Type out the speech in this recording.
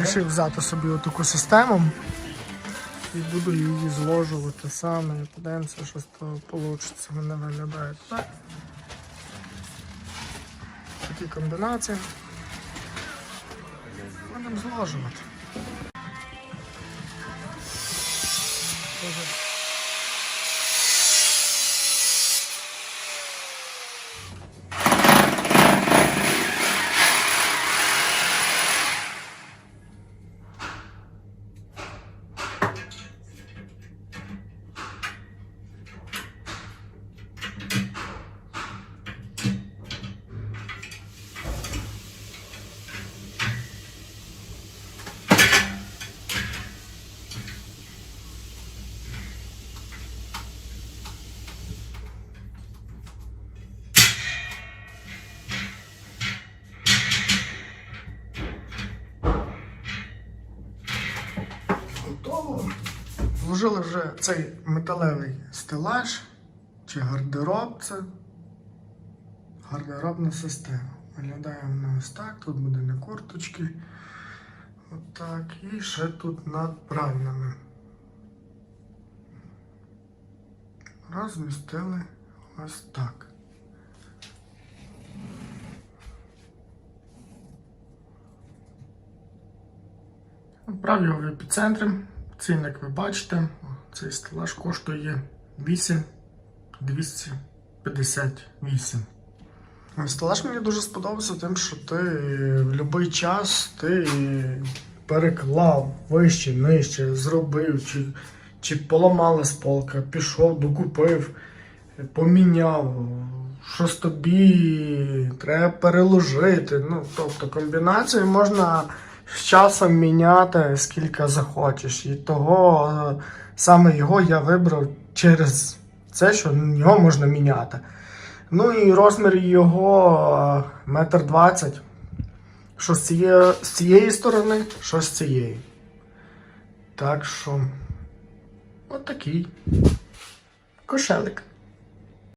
Вирішив взяти собі таку систему і буду її зложувати саме. І подивимося, що з того вийде. мене виглядає так. Такі комбінації. Будемо зложувати. Вложили вже цей металевий стелаж чи гардероб. Це гардеробна система. Виглядає вона ось так. Тут буде на курточки. Отак. І ще тут над пральними. Розмістили ось так. Брав його в епіцентрі. Цінник ви бачите. Цей стелаж коштує 8 258. Стелаж мені дуже сподобався тим, що ти в будь-який час ти переклав вище, нижче, зробив, чи, чи поламалась полка, пішов, докупив, поміняв. Щось тобі треба переложити. Ну, тобто комбінацію можна з часом міняти скільки захочеш. І того е, саме його я вибрав через це, що його можна міняти. Ну і розмір його е, метр двадцять. Що з цієї, з цієї сторони, що з цієї. Так що, от кошелик.